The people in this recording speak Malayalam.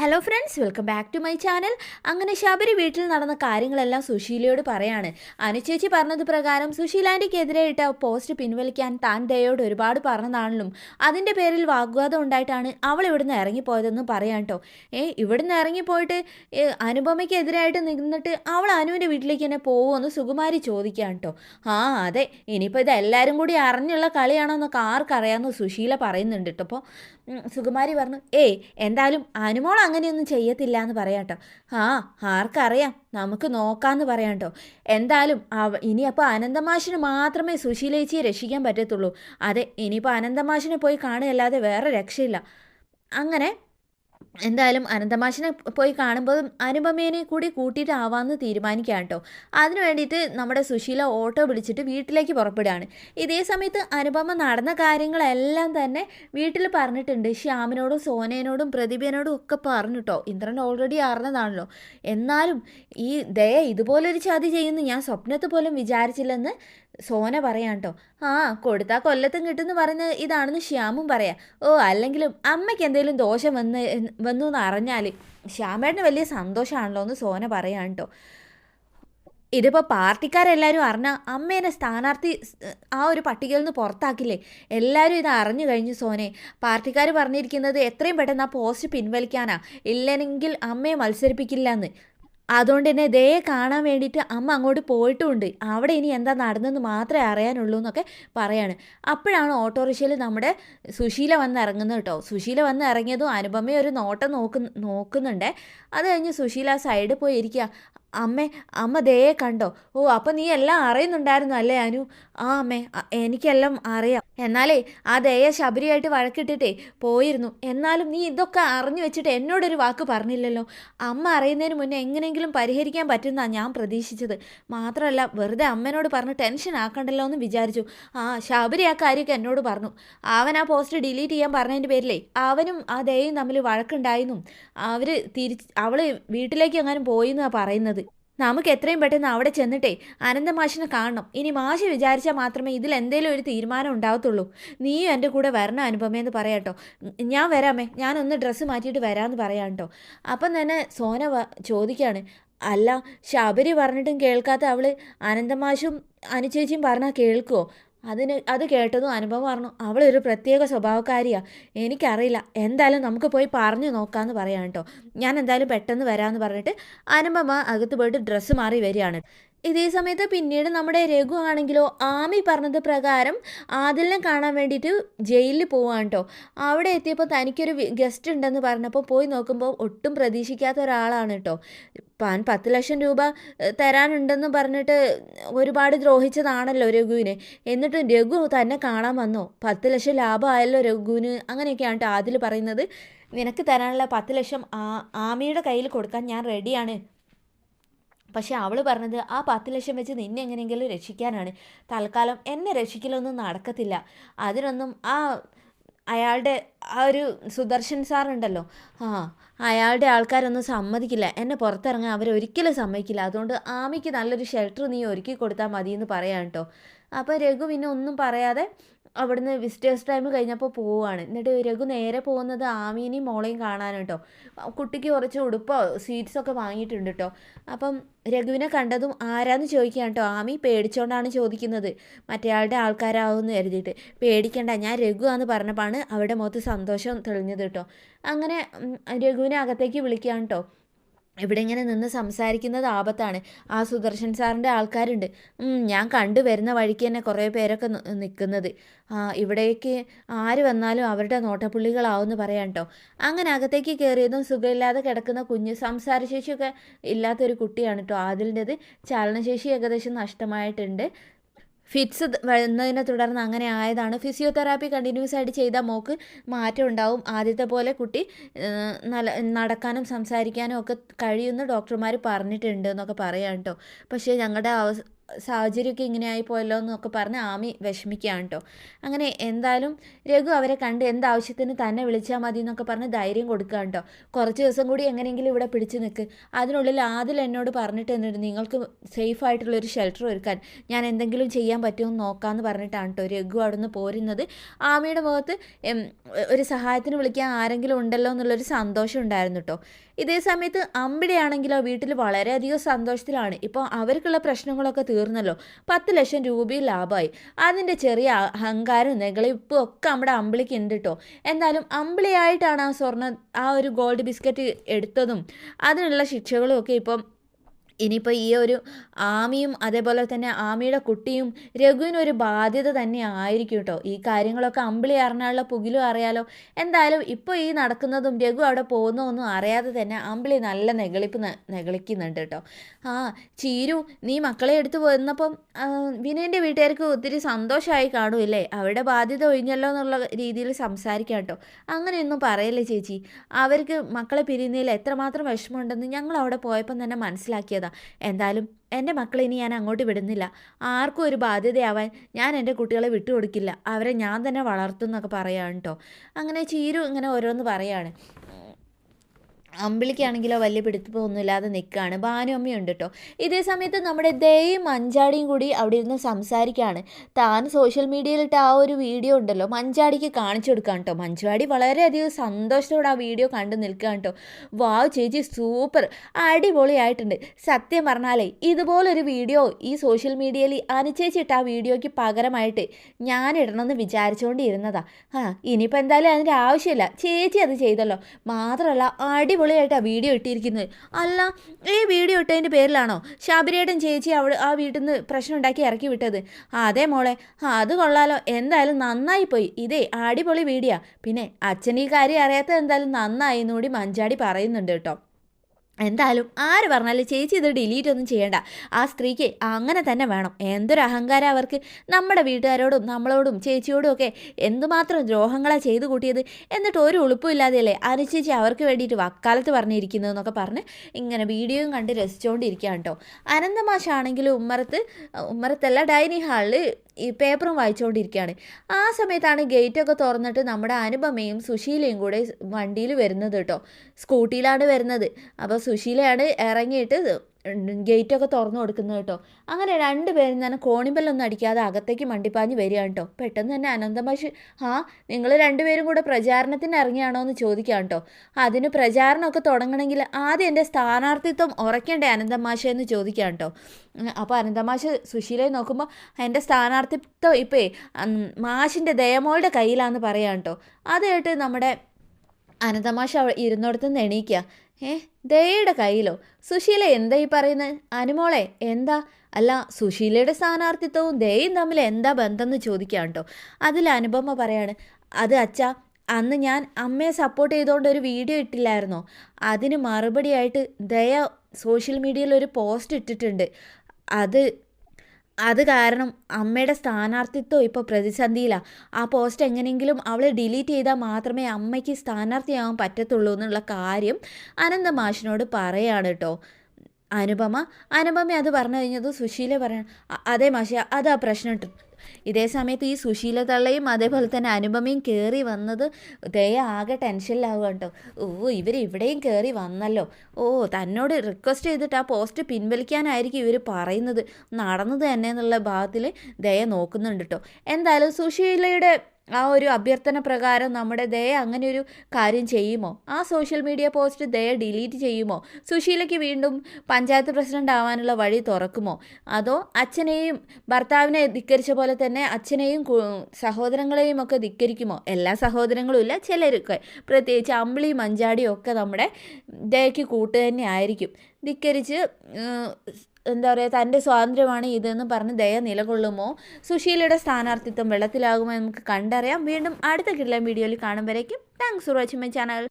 Hello friends welcome back to my channel അങ്ങനെ ശബരി വീട്ടിൽ നടന്ന കാര്യങ്ങളെല്ലാം സുശീലയോട് പറയാണ്. അനുചേച്ചി പറഞ്ഞത് പ്രകാരം സുശീലാന്റിക്കെതിരെ ഇട്ട പോസ്റ്റ് പിൻവലിക്കാൻ താൻ ദയോട് ഒരുപാട് പറഞ്ഞതാണല്ലോ. അതിന്റെ പേരിൽ വാഗ്വാദം ഉണ്ടായിട്ടാണ് അവൾ ഇവിടുന്ന് ഇറങ്ങിപ്പോയതെന്ന് പറയാം കേട്ടോ ഏ ഇവിടുന്ന് ഇറങ്ങിപ്പോയിട്ട് അനുപമയ്ക്കെതിരായിട്ട് നിന്നിട്ട് അവൾ അനുവിന്റെ വീട്ടിലേക്ക് തന്നെ പോകുമെന്ന് സുകുമാരി ചോദിക്കാം കേട്ടോ ആ അതെ ഇനിയിപ്പോൾ ഇത് എല്ലാവരും കൂടി അറിഞ്ഞുള്ള കളിയാണോന്നൊക്കെ ആർക്കറിയാമെന്ന് സുശീല പറയുന്നുണ്ട് കേട്ടോ അപ്പോൾ സുകുമാരി പറഞ്ഞു ഏയ് എന്തായാലും അനുമോൾ അങ്ങനെയൊന്നും ചെയ്യത്തില്ല എന്ന് പറയാട്ടോ. ആ ആർക്കറിയാം. നമുക്ക് നോക്കാമെന്ന് പറയാട്ടോ. എന്തായാലും അവ ഇനി അപ്പോൾ അനന്തമാഷിന് മാത്രമേ സുശീലേച്ചിയെ രക്ഷിക്കാൻ പറ്റത്തുള്ളൂ. അതെ ഇനിയിപ്പോൾ അനന്തമാഷിനെ പോയി കാണുകയല്ലാതെ വേറെ രക്ഷയില്ല. അങ്ങനെ എന്തായാലും അനന്തമാഷിനെ പോയി കാണുമ്പോൾ അനുപമേനെ കൂടി കൂട്ടിയിട്ടാവാമെന്ന് തീരുമാനിക്കുകയാണ് കേട്ടോ. അതിനു വേണ്ടിയിട്ട് നമ്മുടെ സുശീല ഓട്ടോ വിളിച്ചിട്ട് വീട്ടിലേക്ക് പുറപ്പെടുകയാണ്. ഇതേ സമയത്ത് അനുപമ നടന്ന കാര്യങ്ങളെല്ലാം തന്നെ വീട്ടിൽ പറഞ്ഞിട്ടുണ്ട്. ശ്യാമിനോടും സോനേനോടും പ്രതിഭേനോടും ഒക്കെ പറഞ്ഞു ഇന്ദ്രൻ ഓൾറെഡി അറിഞ്ഞതാണല്ലോ. എന്നാലും ഈ ദയ ഇതുപോലൊരു ചതി ചെയ്യുന്നു. ഞാൻ സ്വപ്നത്തിൽ പോലും വിചാരിച്ചില്ലെന്ന് സോന പറയാം കേട്ടോ ആ കൊടുത്താൽ കൊല്ലത്തും കിട്ടുമെന്ന് പറഞ്ഞ് ഇതാണെന്ന് ശ്യാമും പറയാം. ഓ അല്ലെങ്കിലും അമ്മയ്ക്ക് എന്തെങ്കിലും ദോഷം വന്ന് വന്നു എന്ന് അറിഞ്ഞാൽ ശ്യാമേട്ടന് വലിയ സന്തോഷമാണല്ലോ എന്ന് സോന പറയാം കേട്ടോ ഇതിപ്പോൾ പാർട്ടിക്കാരെല്ലാവരും അറിഞ്ഞാൽ അമ്മേനെ സ്ഥാനാർത്ഥി ആ ഒരു പട്ടികയിൽ നിന്ന് പുറത്താക്കില്ലേ? എല്ലാവരും ഇത് അറിഞ്ഞു കഴിഞ്ഞു സോനെ. പാർട്ടിക്കാർ പറഞ്ഞിരിക്കുന്നത് എത്രയും പെട്ടെന്ന് ആ പോസ്റ്റ് പിൻവലിക്കാനാ. ഇല്ലെങ്കിൽ അമ്മയെ മത്സരിപ്പിക്കില്ല എന്ന് അതുകൊണ്ട് തന്നെ ദയെ കാണാൻ വേണ്ടിയിട്ട് അമ്മ അങ്ങോട്ട് പോയിട്ടുമുണ്ട് അവിടെ ഇനി എന്താ നടന്നെന്ന് മാത്രമേ അറിയാനുള്ളൂ എന്നൊക്കെ പറയാണ്. അപ്പോഴാണ് ഓട്ടോറിക്ഷയിൽ നമ്മുടെ സുശീല വന്ന് ഇറങ്ങുന്നത് കേട്ടോ. സുശീല വന്ന് ഇറങ്ങിയതും അനുപമയെ ഒരു നോട്ടം നോക്ക് നോക്കുന്നുണ്ട്. അത് കഴിഞ്ഞ് സുശീല സൈഡിൽ പോയി ഇരിക്കുക. അമ്മേ അമ്മ ദയെ കണ്ടോ. ഓ അപ്പം നീ എല്ലാം അറിയുന്നുണ്ടായിരുന്നു അല്ലേ അനു? ആ അമ്മേ എനിക്കെല്ലാം അറിയാം. എന്നാലേ ആ ദയ ശബരിയായിട്ട് വഴക്കിട്ടിട്ടേ പോയിരുന്നു. എന്നാലും നീ ഇതൊക്കെ അറിഞ്ഞു വെച്ചിട്ട് എന്നോടൊരു വാക്ക് പറഞ്ഞില്ലല്ലോ. അമ്മ അറിയുന്നതിന് മുന്നേ എങ്ങനെയെങ്കിലും പരിഹരിക്കാൻ പറ്റുന്ന ഞാൻ പ്രതീക്ഷിച്ചത്. മാത്രമല്ല വെറുതെ അമ്മേനോട് പറഞ്ഞ് ടെൻഷൻ ആക്കണ്ടല്ലോ എന്ന് വിചാരിച്ചു. ആ ശബരി ആ കാര്യമൊക്കെ എന്നോട് പറഞ്ഞു. അവൻ ആ പോസ്റ്റ് ഡിലീറ്റ് ചെയ്യാൻ പറഞ്ഞതിന്റെ പേരിലേ അവനും ആ ദയയും തമ്മിൽ വഴക്കുണ്ടായിരുന്നു അവർ തിരിച്ച് അവൾ വീട്ടിലേക്ക് എങ്ങാനും പോയി എന്നാണ് പറയുന്നത്. നമുക്ക് എത്രയും പെട്ടെന്ന് അവിടെ ചെന്നിട്ടേ അനന്തമാഷിനെ കാണണം. ഇനി മാഷി വിചാരിച്ചാൽ മാത്രമേ ഇതിൽ എന്തെങ്കിലും ഒരു തീരുമാനം ഉണ്ടാവത്തുള്ളൂ. നീയും എന്റെ കൂടെ വരണം അനുപമയെന്ന് പറയാട്ടോ ഞാൻ വരാമേ. ഞാനൊന്ന് ഡ്രസ്സ് മാറ്റിയിട്ട് വരാമെന്ന് പറയാം കേട്ടോ. അപ്പം തന്നെ സോന ചോദിക്കുകയാണ് അല്ല ശബരി പറഞ്ഞിട്ടും കേൾക്കാത്ത അവൾ അനന്തമാഷും അനുചേച്ചിയും പറഞ്ഞാൽ കേൾക്കുമോ അതിന് അത് കേട്ടതും അനുഭവം പറഞ്ഞു അവളൊരു പ്രത്യേക സ്വഭാവക്കാരിയാണ് എനിക്കറിയില്ല. എന്തായാലും നമുക്ക് പോയി പറഞ്ഞു നോക്കാമെന്ന് പറയാം കേട്ടോ ഞാൻ എന്തായാലും പെട്ടെന്ന് വരാമെന്ന് പറഞ്ഞിട്ട് അനുപമ അകത്ത് പോയിട്ട് ഡ്രസ്സ് മാറി വരികയാണ്. ഇതേ സമയത്ത് പിന്നീട് നമ്മുടെ രഘു ആണെങ്കിലോ ആമി പറഞ്ഞത് പ്രകാരം ആദിലിനെ കാണാൻ വേണ്ടിയിട്ട് ജയിലിൽ പോവാണ് കേട്ടോ അവിടെ എത്തിയപ്പോൾ തനിക്കൊരു ഗസ്റ്റ് ഉണ്ടെന്ന് പറഞ്ഞപ്പോൾ പോയി നോക്കുമ്പോൾ ഒട്ടും പ്രതീക്ഷിക്കാത്ത ഒരാളാണ് കേട്ടോ പാൻ പത്ത് ലക്ഷം രൂപ തരാനുണ്ടെന്ന് പറഞ്ഞിട്ട് ഒരുപാട് ദ്രോഹിച്ചതാണല്ലോ രഘുവിനെ. എന്നിട്ടും രഘു തന്നെ കാണാൻ വന്നോ. പത്ത് ലക്ഷം ലാഭമായല്ലോ രഘുവിന് അങ്ങനെയൊക്കെയാണ് കേട്ടോ ആദിൽ പറയുന്നത്. നിനക്ക് തരാനുള്ള പത്ത് ലക്ഷം ആ ആമിയുടെ കയ്യിൽ കൊടുക്കാൻ ഞാൻ റെഡിയാണ് പക്ഷെ അവൾ പറഞ്ഞത് ആ പത്ത് ലക്ഷം വെച്ച് നിന്നെ എങ്ങനെയെങ്കിലും രക്ഷിക്കാനാണ്. തൽക്കാലം എന്നെ രക്ഷിക്കലൊന്നും നടക്കത്തില്ല. അതിനൊന്നും ആ അയാളുടെ ആ ഒരു സുദർശൻ സാറുണ്ടല്ലോ ആ അയാളുടെ ആൾക്കാരൊന്നും സമ്മതിക്കില്ല. എന്നെ പുറത്തിറങ്ങാൻ അവരൊരിക്കലും സമ്മതിക്കില്ല. അതുകൊണ്ട് ആമിക്ക് നല്ലൊരു ഷെൽട്ടർ നീ ഒരുക്കി കൊടുത്താൽ മതി എന്ന് പറയാം കേട്ടോ. അപ്പോൾ രഘു പിന്നെ ഒന്നും പറയാതെ അവിടുന്ന് വിസിറ്റേഴ്സ് ടൈം കഴിഞ്ഞപ്പോൾ പോവുകയാണ് എന്നിട്ട് രഘു നേരെ പോകുന്നത് ആമീനെയും മോളെയും കാണാൻ കേട്ടോ. കുട്ടിക്ക് കുറച്ച് ഉടുപ്പോ സ്വീറ്റ്സൊക്കെ വാങ്ങിയിട്ടുണ്ട് കേട്ടോ. അപ്പം രഘുവിനെ കണ്ടതും ആരാന്ന് ചോദിക്കാൻ കേട്ടോ. ആമി പേടിച്ചോണ്ടാണ് ചോദിക്കുന്നത്. മറ്റേയാളുടെ ആൾക്കാരാവുമെന്ന് കരുതിയിട്ട്. പേടിക്കണ്ട ഞാൻ രഘു ആന്ന് പറഞ്ഞപ്പോഴാണ് അവിടെ മുഖത്ത് സന്തോഷം തെളിഞ്ഞത് കേട്ടോ. അങ്ങനെ രഘുവിനെ അകത്തേക്ക് വിളിക്കുകയാണ് കേട്ടോ. ഇവിടെ ഇങ്ങനെ നിന്ന് സംസാരിക്കുന്നത് ആപത്താണ്. ആ സുദർശൻ സാറിന്റെ ആൾക്കാരുണ്ട്. ഞാൻ കണ്ടു വരുന്ന വഴിക്ക് തന്നെ കുറേ പേരൊക്കെ നിൽക്കുന്നത്. ഇവിടേക്ക് ആര് വന്നാലും അവരുടെ നോട്ടപ്പുള്ളികളാവുമെന്ന് പറയാം കേട്ടോ. അങ്ങനെ അകത്തേക്ക് കയറിയതും സുഖമില്ലാതെ കിടക്കുന്ന കുഞ്ഞ് സംസാരശേഷിയൊക്കെ ഇല്ലാത്തൊരു കുട്ടിയാണ് കേട്ടോ ആദിലിന്റെത്. ചലനശേഷി ഏകദേശം നഷ്ടമായിട്ടുണ്ട്. ഫിറ്റ്സ് വന്നതിനെ തുടർന്ന് അങ്ങനെ ആയതാണ്. ഫിസിയോതെറാപ്പി കണ്ടിന്യൂസ് ആയിട്ട് ചെയ്താൽ മോക്ക് മാറ്റം ഉണ്ടാവും. ആദ്യത്തെ പോലെ കുട്ടി നല്ല നടക്കാനും സംസാരിക്കാനും ഒക്കെ കഴിയുന്ന ഡോക്ടർമാർ പറഞ്ഞിട്ടുണ്ട് എന്നൊക്കെ പറയാം കേട്ടോ. പക്ഷേ ഞങ്ങളുടെ സാഹചര്യമൊക്കെ ഇങ്ങനെ ആയിപ്പോയല്ലോ എന്നൊക്കെ പറഞ്ഞ് ആമി വിഷമിക്കുകയാണ് കേട്ടോ അങ്ങനെ എന്തായാലും രഘു അവരെ കണ്ട് എന്താവശ്യത്തിന് തന്നെ വിളിച്ചാൽ മതി എന്നൊക്കെ പറഞ്ഞ് ധൈര്യം കൊടുക്കുകയാണ് കേട്ടോ കുറച്ച് ദിവസം കൂടി എങ്ങനെയെങ്കിലും ഇവിടെ പിടിച്ചു നിൽക്ക് അതിനുള്ളിൽ ആദ്യം എന്നോട് പറഞ്ഞിട്ട് എന്നിട്ട് നിങ്ങൾക്ക് സേഫ് ആയിട്ടുള്ളൊരു ഷെൽട്ടർ ഒരുക്കാൻ ഞാൻ എന്തെങ്കിലും ചെയ്യാൻ പറ്റുമോ നോക്കാമെന്ന് പറഞ്ഞിട്ടാണ് കേട്ടോ രഘു അവിടെ നിന്ന് പോരുന്നത്. ആമിയുടെ മുഖത്ത് ഒരു സഹായത്തിന് വിളിക്കാൻ ആരെങ്കിലും ഉണ്ടല്ലോ എന്നുള്ളൊരു സന്തോഷം ഉണ്ടായിരുന്നു കേട്ടോ ഇതേ സമയത്ത് അമ്പിടെയാണെങ്കിലോ വീട്ടിൽ വളരെയധികം സന്തോഷത്തിലാണ്. ഇപ്പോൾ അവർക്കുള്ള പ്രശ്നങ്ങളൊക്കെ തീർന്നല്ലോ. പത്ത് ലക്ഷം രൂപയും ലാഭമായി. അതിന്റെ ചെറിയ അഹങ്കാരം നെകളിപ്പും ഒക്കെ നമ്മുടെ അമ്പിളിക്ക് ഉണ്ട് കേട്ടോ എന്തായാലും അമ്പിളിയായിട്ടാണ് ആ സ്വർണ ആ ഒരു ഗോൾഡ് ബിസ്ക്കറ്റ് എടുത്തതും. അതിനുള്ള ശിക്ഷകളും ഒക്കെ ഇപ്പം ഇനിയിപ്പോൾ ഈ ഒരു ആമിയും അതേപോലെ തന്നെ ആമിയുടെ കുട്ടിയും രഘുവിനൊരു ബാധ്യത തന്നെ ആയിരിക്കും കേട്ടോ. ഈ കാര്യങ്ങളൊക്കെ അമ്പിളി അറിഞ്ഞാലുള്ള പുകിലും അറിയാലോ എന്തായാലും ഇപ്പോൾ ഈ നടക്കുന്നതും രഘു അവിടെ പോകുന്നതൊന്നും അറിയാതെ തന്നെ അമ്പിളി നല്ല നെകളിപ്പ് നെകളിക്കുന്നുണ്ട് കേട്ടോ. ആ ചീരു നീ മക്കളെ എടുത്ത് പോന്നപ്പം വിനയന്റെ വീട്ടുകാർക്ക് ഒത്തിരി സന്തോഷമായി കാണുമല്ലേ അവരുടെ ബാധ്യത ഒഴിഞ്ഞല്ലോ എന്നുള്ള രീതിയിൽ സംസാരിക്കാം കേട്ടോ. അങ്ങനെയൊന്നും പറയല്ലേ ചേച്ചി? അവർക്ക് മക്കളെ പിരിയുന്നതിൽ എത്രമാത്രം വിഷമമുണ്ടെന്ന് ഞങ്ങൾ അവിടെ പോയപ്പം തന്നെ മനസ്സിലാക്കിയതാണ് എന്തായാലും എന്റെ മക്കളെ ഇനി ഞാൻ അങ്ങോട്ട് വിടുന്നില്ല. ആർക്കും ഒരു ബാധ്യതയാവാൻ ഞാൻ എന്റെ കുട്ടികളെ വിട്ടുകൊടുക്കില്ല. അവരെ ഞാൻ തന്നെ വളർത്തും എന്നൊക്കെ പറയുകയാണ് കേട്ടോ അങ്ങനെ ചീരു ഇങ്ങനെ ഓരോന്ന് പറയാണ് അമ്പിളിക്കാണെങ്കിലോ വലിയ പിടുത്തമൊന്നുമില്ലാതെ നിൽക്കുകയാണ് ഭാനു അമ്മയുണ്ട് കേട്ടോ ഇതേ സമയത്ത് നമ്മുടെ ദയും മഞ്ചാടിയും കൂടി അവിടെ ഇരുന്ന് സംസാരിക്കുകയാണ് താൻ സോഷ്യൽ മീഡിയയിലിട്ട് ആ ഒരു വീഡിയോ ഉണ്ടല്ലോ മഞ്ചാടിക്ക് കാണിച്ചു കൊടുക്കാൻ കേട്ടോ മഞ്ചാടി വളരെയധികം സന്തോഷത്തോടെ ആ വീഡിയോ കണ്ടു നിൽക്കുകയാണ് കേട്ടോ വാവ് ചേച്ചി സൂപ്പർ അടിപൊളിയായിട്ടുണ്ട്. സത്യം പറഞ്ഞാലേ ഇതുപോലൊരു വീഡിയോ ഈ സോഷ്യൽ മീഡിയയിൽ അനുചേച്ചിട്ട് ആ വീഡിയോയ്ക്ക് പകരമായിട്ട് ഞാൻ ഇടണമെന്ന് വിചാരിച്ചുകൊണ്ടിരുന്നതാ ആ ഇനിയിപ്പോൾ എന്തായാലും അതിന്റെ ആവശ്യമില്ല. ചേച്ചി അത് ചെയ്തല്ലോ. മാത്രമല്ല അടി അടിപൊളിയായിട്ടാണ് വീഡിയോ ഇട്ടിരിക്കുന്നത്. അല്ല ഈ വീഡിയോ ഇട്ടതിന്റെ പേരിലാണോ ശബരിയേട്ടൻ ചേച്ചി അവിടെ ആ വീട്ടിൽ നിന്ന് പ്രശ്നം ഉണ്ടാക്കി ഇറക്കി വിട്ടത്? അതെ മോളെ അത് കൊള്ളാലോ. എന്തായാലും നന്നായി പോയി. ഇതേ അടിപൊളി വീഡിയോ. പിന്നെ അച്ഛൻ ഈ കാര്യം അറിയാത്തത് എന്തായാലും നന്നായി എന്നുകൂടി മഞ്ചാടി പറയുന്നുണ്ട് കേട്ടോ. എന്തായാലും ആര് പറഞ്ഞാലും ചേച്ചി ഇത് ഡിലീറ്റ് ഒന്നും ചെയ്യണ്ട. ആ സ്ത്രീക്ക് അങ്ങനെ തന്നെ വേണം. എന്തൊരു അഹങ്കാരം അവർക്ക്. നമ്മുടെ വീട്ടുകാരോടും നമ്മളോടും ചേച്ചിയോടും ഒക്കെ എന്തുമാത്രം ദ്രോഹങ്ങളാണ് ചെയ്തു കൂട്ടിയത്. എന്നിട്ട് ഒരു ഉളുപ്പുമില്ലാതെയല്ലേ അനുചേച്ചി അവർക്ക് വേണ്ടിയിട്ട് വക്കാലത്ത് പറഞ്ഞിരിക്കുന്നതെന്നൊക്കെ പറഞ്ഞ് ഇങ്ങനെ വീഡിയോയും കണ്ട് രസിച്ചുകൊണ്ടിരിക്കുകയാണ് കേട്ടോ. അനന്തമാഷാണെങ്കിലും ഉമ്മറത്ത് ഉമ്മറത്തല്ല ഡൈനിങ് ഹാളിൽ ഈ പേപ്പറും വായിച്ചുകൊണ്ടിരിക്കുകയാണ് ആ സമയത്താണ് ഗേറ്റൊക്കെ തുറന്നിട്ട് നമ്മുടെ അനുപമയും സുശീലയും കൂടെ വണ്ടിയിൽ വരുന്നത് കേട്ടോ. സ്കൂട്ടിയിലാണ് വരുന്നത്. അപ്പോൾ സുശീലയാണ് ഇറങ്ങിയിട്ട് ഗേറ്റൊക്കെ തുറന്നു കൊടുക്കുന്നത് കേട്ടോ. അങ്ങനെ രണ്ടുപേരും തന്നെ കോണിമ്പല്ലൊന്നും അടിക്കാതെ അകത്തേക്ക് മണ്ടിപ്പാഞ്ഞ് വരികയാണ് കേട്ടോ. പെട്ടെന്ന് തന്നെ അനന്തമാഷ് ആ നിങ്ങൾ രണ്ടുപേരും കൂടെ പ്രചാരണത്തിന് ഇറങ്ങിയാണോ എന്ന് ചോദിക്കാം കേട്ടോ. അതിന് പ്രചാരണമൊക്കെ തുടങ്ങണമെങ്കിൽ ആദ്യം എന്റെ സ്ഥാനാർത്ഥിത്വം ഉറക്കേണ്ടേ അനന്തമാഷ എന്ന് ചോദിക്കാം കേട്ടോ. അപ്പോൾ അനന്തമാഷ് സുശീലയെ നോക്കുമ്പോൾ എന്റെ സ്ഥാനാർത്ഥിത്വം ഇപ്പേ മാഷിന്റെ ദയമോളുടെ കയ്യിലാണെന്ന് പറയാം കേട്ടോ. അത് കേട്ട് നമ്മുടെ അനന്തമാഷ ഇരുന്നിടത്ത് നിന്ന് എണീക്കുക. ഏ ദയയുടെ കയ്യിലോ? സുശീല എന്താ ഈ പറയുന്നത് അനുമോളെ എന്താ? അല്ല സുശീലയുടെ സ്ഥാനാർത്ഥിത്വവും ദയയും തമ്മിൽ എന്താ ബന്ധം എന്ന് ചോദിക്കാം കേട്ടോ അതിൽ അനുപമ പറയാണ് അത് അച്ഛ അന്ന് ഞാൻ അമ്മയെ സപ്പോർട്ട് ചെയ്തുകൊണ്ട് ഒരു വീഡിയോ ഇട്ടില്ലായിരുന്നോ? അതിന് മറുപടിയായിട്ട് ദയ സോഷ്യൽ മീഡിയയിൽ ഒരു പോസ്റ്റ് ഇട്ടിട്ടുണ്ട്. അത് അത് കാരണം അമ്മയുടെ സ്ഥാനാർത്ഥിത്വം ഇപ്പോൾ പ്രതിസന്ധിയിലാണ് ആ പോസ്റ്റ് എങ്ങനെയെങ്കിലും അവൾ ഡിലീറ്റ് ചെയ്താൽ മാത്രമേ അമ്മയ്ക്ക് സ്ഥാനാർത്ഥിയാവാൻ പറ്റത്തുള്ളൂ എന്നുള്ള കാര്യം അനന്ത മാഷിനോട് പറയാണ് കേട്ടോ. അനുപമ അനുപമ അത് പറഞ്ഞു കഴിഞ്ഞത് സുശീല പറയണം അതേ മാഷി അതാ പ്രശ്നം ഇതേ സമയത്ത് ഈ സുശീല തള്ളയും അതേപോലെ തന്നെ അനുപമയും കയറി വന്നത് ദയ ആകെ ടെൻഷനിലാവുക കേട്ടോ. ഓ ഇവർ ഇവിടെയും കയറി വന്നല്ലോ. ഓ തന്നോട് റിക്വസ്റ്റ് ചെയ്തിട്ട് ആ പോസ്റ്റ് പിൻവലിക്കാനായിരിക്കും ഇവർ പറയുന്നത്. നടന്നത് തന്നെ എന്നുള്ള ഭാഗത്തിൽ ദയ നോക്കുന്നുണ്ട് കേട്ടോ. എന്തായാലും സുശീലയുടെ ആ ഒരു അഭ്യർത്ഥന പ്രകാരം നമ്മുടെ ദയ അങ്ങനെ ഒരു കാര്യം ചെയ്യുമോ? ആ social media post Daya delete ചെയ്യുമോ? സുശീലയ്ക്ക് വീണ്ടും പഞ്ചായത്ത് പ്രസിഡന്റ് ആവാനുള്ള വഴി തുറക്കുമോ? അതോ അച്ഛനെയും ഭർത്താവിനെ ധിക്കരിച്ച പോലെ തന്നെ അച്ഛനെയും സഹോദരങ്ങളെയും ഒക്കെ ധിക്കരിക്കുമോ? എല്ലാ സഹോദരങ്ങളും ഇല്ല ചിലരൊക്കെ. പ്രത്യേകിച്ച് അമ്പിളി മഞ്ചാടിയും ഒക്കെ നമ്മുടെ ദയക്ക് കൂട്ട് തന്നെ ആയിരിക്കും. ധിക്കരിച്ച് എന്താ പറയുക തന്റെ സ്വാതന്ത്ര്യമാണ് ഇതെന്ന് പറഞ്ഞ് ദയ നിലകൊള്ളുമോ? സുശീലയുടെ സ്ഥാനാർത്ഥിത്വം വെള്ളത്തിലാകുമോ നമുക്ക് കണ്ടറിയാം. വീണ്ടും അടുത്ത കിടലം വീഡിയോയിൽ കാണുമ്പോഴേക്കും thanks for watching my channel